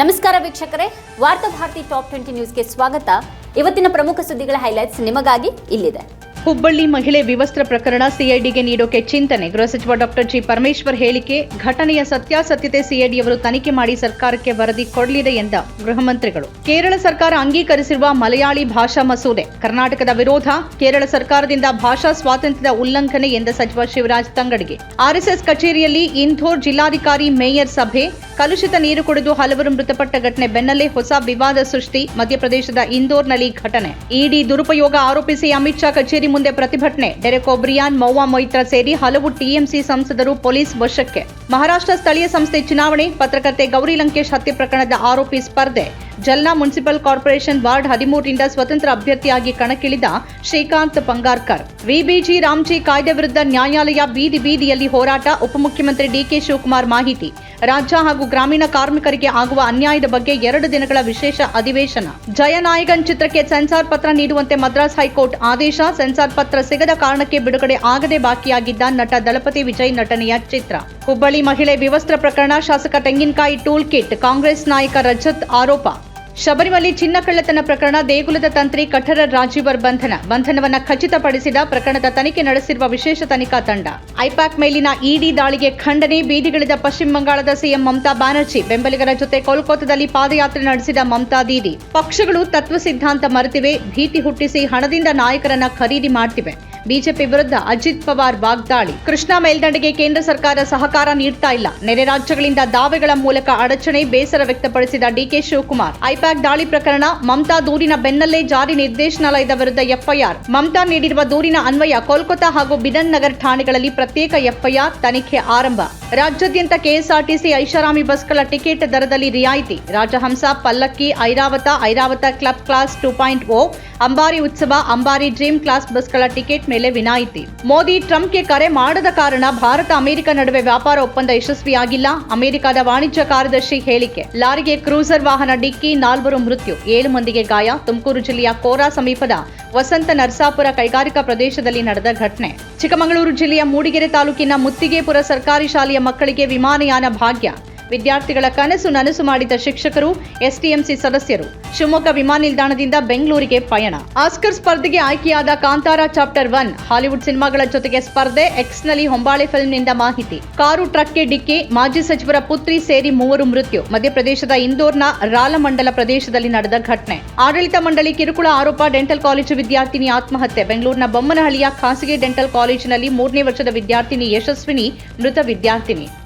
ನಮಸ್ಕಾರ ವೀಕ್ಷಕರೇ. ವಾರ್ತಾ ಭಾರತಿ ಟಾಪ್ ಟ್ವೆಂಟಿ ನ್ಯೂಸ್ಗೆ ಸ್ವಾಗತ. ಇವತ್ತಿನ ಪ್ರಮುಖ ಸುದ್ದಿಗಳ ಹೈಲೈಟ್ಸ್ ನಿಮಗಾಗಿ ಇಲ್ಲಿದೆ. ಹುಬ್ಬಳ್ಳಿ ಮಹಿಳೆ ವಿವಸ್ತ್ರ ಪ್ರಕರಣ ಸಿಐಡಿಗೆ ನೀಡೋಕೆ ಚಿಂತನೆ. ಗೃಹ ಸಚಿವ ಡಾಕ್ಟರ್ ಜಿ ಪರಮೇಶ್ವರ್ ಹೇಳಿಕೆ, ಘಟನೆಯ ಸತ್ಯಾಸತ್ಯತೆ ಸಿಐಡಿಯವರು ತನಿಖೆ ಮಾಡಿ ಸರ್ಕಾರಕ್ಕೆ ವರದಿ ಕೊಡಲಿದೆ ಎಂದ ಗೃಹ ಮಂತ್ರಿಗಳು. ಕೇರಳ ಸರ್ಕಾರ ಅಂಗೀಕರಿಸಿರುವ ಮಲಯಾಳಿ ಭಾಷಾ ಮಸೂದೆ. ಕರ್ನಾಟಕದ ವಿರೋಧ, ಕೇರಳ ಸರ್ಕಾರದಿಂದ ಭಾಷಾ ಸ್ವಾತಂತ್ರ್ಯದ ಉಲ್ಲಂಘನೆ ಎಂದ ಸಚಿವ ಶಿವರಾಜ್ ತಂಗಡಿಗೆ. ಆರ್ಎಸ್ಎಸ್ ಕಚೇರಿಯಲ್ಲಿ ಇಂಧೋರ್ ಜಿಲ್ಲಾಧಿಕಾರಿ ಮೇಯರ್ ಸಭೆ ಕಲುಷಿತ ನೀರು ಕುಡಿದು ಹಲವರು ಮೃತಪಟ್ಟ ಘಟನೆ ಬೆನ್ನಲ್ಲೇ ಹೊಸ ವಿವಾದ ಸೃಷ್ಟಿ. ಮಧ್ಯಪ್ರದೇಶದ ಇಂದೋರ್ನಲ್ಲಿ ಘಟನೆ. ಇಡಿ ದುರುಪಯೋಗ ಆರೋಪಿಸಿ ಅಮಿತ್ ಶಾ ಕಚೇರಿ ಮುಂದೆ ಪ್ರತಿಭಟನೆ. ಡೆರೆಕ್ ಒಬ್ರಿಯಾನ್ ಮೌವಾ ಮೈತ್ರ ಸೇರಿ ಹಲವು ಟಿಎಂಸಿ ಸಂಸದರು ಪೊಲೀಸ್ ವಶಕ್ಕೆ. ಮಹಾರಾಷ್ಟ್ರ ಸ್ಥಳೀಯ ಸಂಸ್ಥೆ ಚುನಾವಣೆ. ಪತ್ರಕರ್ತೆ ಗೌರಿ ಲಂಕೇಶ್ ಹತ್ಯೆ ಪ್ರಕರಣದ ಆರೋಪಿ ಸ್ಪರ್ಧೆ. ಜಲ್ನಾ ಮುನ್ಸಿಪಲ್ ಕಾರ್ಪೊರೇಷನ್ ವಾರ್ಡ್ ಹದಿಮೂರರಿಂದ ಸ್ವತಂತ್ರ ಅಭ್ಯರ್ಥಿಯಾಗಿ ಕಣಕ್ಕಿಳಿದ Srikanth Pangarkar VBG RAM G ಕಾಯ್ದೆ ವಿರುದ್ಧ ನ್ಯಾಯಾಲಯ ಬೀದಿ ಬೀದಿಯಲ್ಲಿ ಹೋರಾಟ, ಉಪಮುಖ್ಯಮಂತ್ರಿ ಡಿಕೆ ಶಿವಕುಮಾರ್ ಮಾಹಿತಿ. ರಾಜ್ಯ ಹಾಗೂ ಗ್ರಾಮೀಣ ಕಾರ್ಮಿಕರಿಗೆ ಆಗುವ ಅನ್ಯಾಯದ ಬಗ್ಗೆ ಎರಡು ದಿನಗಳ ವಿಶೇಷ ಅಧಿವೇಶನ. ಜಯನಾಯಗನ್ ಚಿತ್ರಕ್ಕೆ ಸೆನ್ಸಾರ್ ಪತ್ರ ನೀಡುವಂತೆ ಮದ್ರಾಸ್ ಹೈಕೋರ್ಟ್ ಆದೇಶ, ಸೆನ್ಸಾರ್ ಪತ್ರ ಸಿಗದ ಕಾರಣಕ್ಕೆ ಬಿಡುಗಡೆ ಆಗದೆ ಬಾಕಿಯಾಗಿದ್ದ ನಟ ದಳಪತಿ ವಿಜಯ್ ನಟನೆಯ ಚಿತ್ರ. ಹುಬ್ಬಳ್ಳಿ ಮಹಿಳೆ ವಿವಸ್ತ್ರ ಪ್ರಕರಣ, ಶಾಸಕ ತೆಂಗಿನಕಾಯಿ ಟೂಲ್ ಕಿಟ್ ಕಾಂಗ್ರೆಸ್ ನಾಯಕ ರಜತ್ ಆರೋಪ. ಶಬರಿಮಲೆ ಚಿನ್ನ ಕಳ್ಳತನ ಪ್ರಕರಣ ದೇಗುಲದ ತಂತ್ರಿ ಕಠರ ರಾಜೀವರ್ ಬಂಧನ. ಬಂಧನವನ್ನು ಖಚಿತಪಡಿಸಿದ ಪ್ರಕರಣದ ತನಿಖೆ ನಡೆಸಿರುವ ವಿಶೇಷ ತನಿಖಾ ತಂಡ. ಐಪ್ಯಾಕ್ ಮೇಲಿನ ಇಡಿ ದಾಳಿಗೆ ಖಂಡನೆ, ಬೀದಿಗಿಳಿದ ಪಶ್ಚಿಮ ಬಂಗಾಳದ ಸಿಎಂ ಮಮತಾ ಬ್ಯಾನರ್ಜಿ. ಬೆಂಬಲಿಗರ ಜೊತೆ ಕೋಲ್ಕತ್ತಾದಲ್ಲಿ ಪಾದಯಾತ್ರೆ ನಡೆಸಿದ ಮಮತಾ ದೀದಿ. ಪಕ್ಷಗಳು ತತ್ವ ಸಿದ್ಧಾಂತ ಮರೆತಿವೆ, ಭೀತಿ ಹುಟ್ಟಿಸಿ ಹಣದಿಂದ ನಾಯಕರನ್ನ ಖರೀದಿ ಮಾಡ್ತಿವೆ. ಬಿಜೆಪಿ ವಿರುದ್ಧ ಅಜಿತ್ ಪವಾರ್ ವಾಗ್ದಾಳಿ. ಕೃಷ್ಣ ಮೇಲ್ದಂಡೆಗೆ ಕೇಂದ್ರ ಸರ್ಕಾರ ಸಹಕಾರ ನೀಡ್ತಾ ಇಲ್ಲ. ನೆರೆ ರಾಜ್ಯಗಳಿಂದ ದಾವೆಗಳ ಮೂಲಕ ಅಡಚಣೆ ಬೇಸರ ವ್ಯಕ್ತಪಡಿಸಿದ ಡಿಕೆ ಶಿವಕುಮಾರ್. ಐಪ್ಯಾಕ್ ದಾಳಿ ಪ್ರಕರಣ ಮಮತಾ ದೂರಿನ ಬೆನ್ನಲ್ಲೇ ಜಾರಿ ನಿರ್ದೇಶನಾಲಯದ ವಿರುದ್ಧ ಎಫ್ಐಆರ್. ಮಮತಾ ನೀಡಿರುವ ದೂರಿನ ಅನ್ವಯ ಕೋಲ್ಕತ್ತಾ ಹಾಗೂ ಬಿದನ್ ನಗರ್ ಠಾಣೆಗಳಲ್ಲಿ ಪ್ರತ್ಯೇಕ ಎಫ್ಐಆರ್ ತನಿಖೆ ಆರಂಭ. ರಾಜ್ಯಾದ್ಯಂತ ಕೆಎಸ್ಆರ್ಟಿಸಿ ಐಷಾರಾಮಿ ಬಸ್ಗಳ ಟಿಕೆಟ್ ದರದಲ್ಲಿ ರಿಯಾಯಿತಿ. Rajahamsa, Pallakki, Airavata Airavata club class two point O, Ambari Utsav, Ambari dream class ಬಸ್ಗಳ ಟಿಕೆಟ್ ಮೇಲೆ ವಿನಾಯಿತಿ. ಮೋದಿ ಟ್ರಂಪ್ಗೆ ಕರೆ ಮಾಡದ ಕಾರಣ ಭಾರತ ಅಮೆರಿಕ ನಡುವೆ ವ್ಯಾಪಾರ ಒಪ್ಪಂದ ಯಶಸ್ವಿಯಾಗಿಲ್ಲ. ಅಮೆರಿಕದ ವಾಣಿಜ್ಯ ಕಾರ್ಯದರ್ಶಿ ಹೇಳಿಕೆ. ಲಾರಿಗೆ ಕ್ರೂಸರ್ ವಾಹನ ಡಿಕ್ಕಿ, ನಾಲ್ವರು ಮೃತ್ಯು. ಏಳು ಮಂದಿಗೆ ಗಾಯ. ತುಮಕೂರು ಜಿಲ್ಲೆಯ ಕೋರಾ ಸಮೀಪದ ವಸಂತ ನರಸಾಪುರ ಕೈಗಾರಿಕಾ ಪ್ರದೇಶದಲ್ಲಿ ನಡೆದ ಘಟನೆ. ಚಿಕ್ಕಮಗಳೂರು ಜಿಲ್ಲೆಯ ಮೂಡಿಗೆರೆ ತಾಲೂಕಿನ ಮುತ್ತಿಗೆಪುರ ಸರ್ಕಾರಿ ಶಾಲೆಯ ಮಕ್ಕಳಿಗೆ ವಿಮಾನಯಾನ ಭಾಗ್ಯ. ವಿದ್ಯಾರ್ಥಿಗಳ ಕನಸು ನನಸು ಮಾಡಿದ ಶಿಕ್ಷಕರು ಎಸ್ಟಿಎಂಸಿ ಸದಸ್ಯರು. ಶಿವಮೊಗ್ಗ ವಿಮಾನ ನಿಲ್ದಾಣದಿಂದ ಬೆಂಗಳೂರಿಗೆ ಪಯಣ. ಆಸ್ಕರ್ ಸ್ಪರ್ಧೆಗೆ ಆಯ್ಕೆಯಾದ ಕಾಂತಾರ ಚಾಪ್ಟರ್ ಒನ್. ಹಾಲಿವುಡ್ ಸಿನಿಮಾಗಳ ಜೊತೆಗೆ ಸ್ಪರ್ಧೆ ಎಕ್ಸ್ನಲ್ಲಿ ಹೊಂಬಾಳೆ ಫಿಲ್ಮ್ನಿಂದ ಮಾಹಿತಿ. ಕಾರು ಟ್ರಕ್ಗೆ ಡಿಕ್ಕಿ, ಮಾಜಿ ಸಚಿವರ ಪುತ್ರಿ ಸೇರಿ ಮೂವರು ಮೃತ್ಯು. ಮಧ್ಯಪ್ರದೇಶದ ಇಂದೋರ್ನ ರಾಲಮಂಡಲ ಪ್ರದೇಶದಲ್ಲಿ ನಡೆದ ಘಟನೆ. ಆಡಳಿತ ಮಂಡಳಿ ಕಿರುಕುಳ ಆರೋಪ, ಡೆಂಟಲ್ ಕಾಲೇಜು ವಿದ್ಯಾರ್ಥಿನಿ ಆತ್ಮಹತ್ಯೆ. ಬೆಂಗಳೂರಿನ ಬೊಮ್ಮನಹಳ್ಳಿಯ ಖಾಸಗಿ ಡೆಂಟಲ್ ಕಾಲೇಜಿನಲ್ಲಿ ಮೂರನೇ ವರ್ಷದ ವಿದ್ಯಾರ್ಥಿನಿ ಯಶಸ್ವಿನಿ, ಮೃತ ವಿದ್ಯಾರ್ಥಿನಿ.